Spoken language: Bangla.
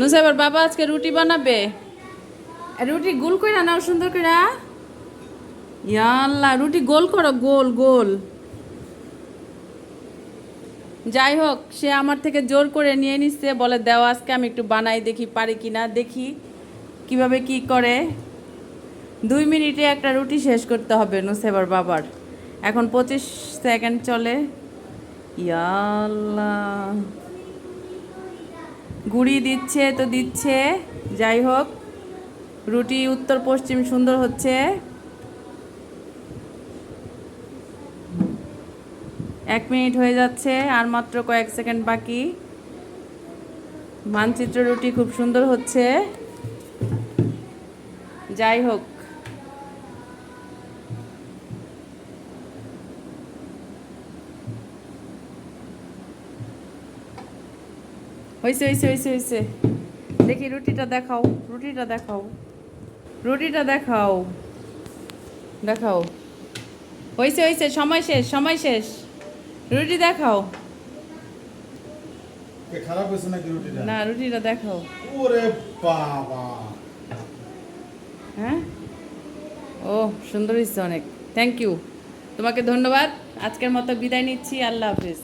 নুসাইবার বাবা আজকে রুটি বানাবে। রুটি গোল করে নাও, সুন্দর করে ইয়াল্লা রুটি গোল করো, গোল গোল। যাই হোক, সে আমার থেকে জোর করে নিয়ে নিচ্ছে, বলে দেও আজকে আমি একটু বানাই, দেখি পারি কি না দেখি কীভাবে কি করে। দুই মিনিটে একটা রুটি শেষ করতে হবে নুসেবার বাবার। এখন পঁচিশ সেকেন্ড চলে। ইয়াল্লা গুড়ি দিচ্ছে তো দিচ্ছে। যাই হোক, রুটি উত্তর পশ্চিম সুন্দর হচ্ছে। এক মিনিট হয়ে যাচ্ছে, আর মাত্র কয়েক সেকেন্ড বাকি। মানচিত্র রুটি খুব সুন্দর হচ্ছে। যাই হোক হয়েছে হয়েছে হয়েছে হয়েছে দেখি রুটিটা দেখাও রুটিটা দেখাও। রুটিটা দেখাও। দেখাও। হয়েছে হয়েছে সময় শেষ সময় শেষ। রুটি দেখাও। খারাপ হয়েছে নাকি রুটিটা? না রুটিটা দেখাও। ওরে বাবা। হ্যাঁ? ও সুন্দর হয়েছে অনেক। থ্যাংক ইউ তোমাকে ধন্যবাদ। আজকের মতো বিদায় নিচ্ছি। আল্লাহ হাফিজ।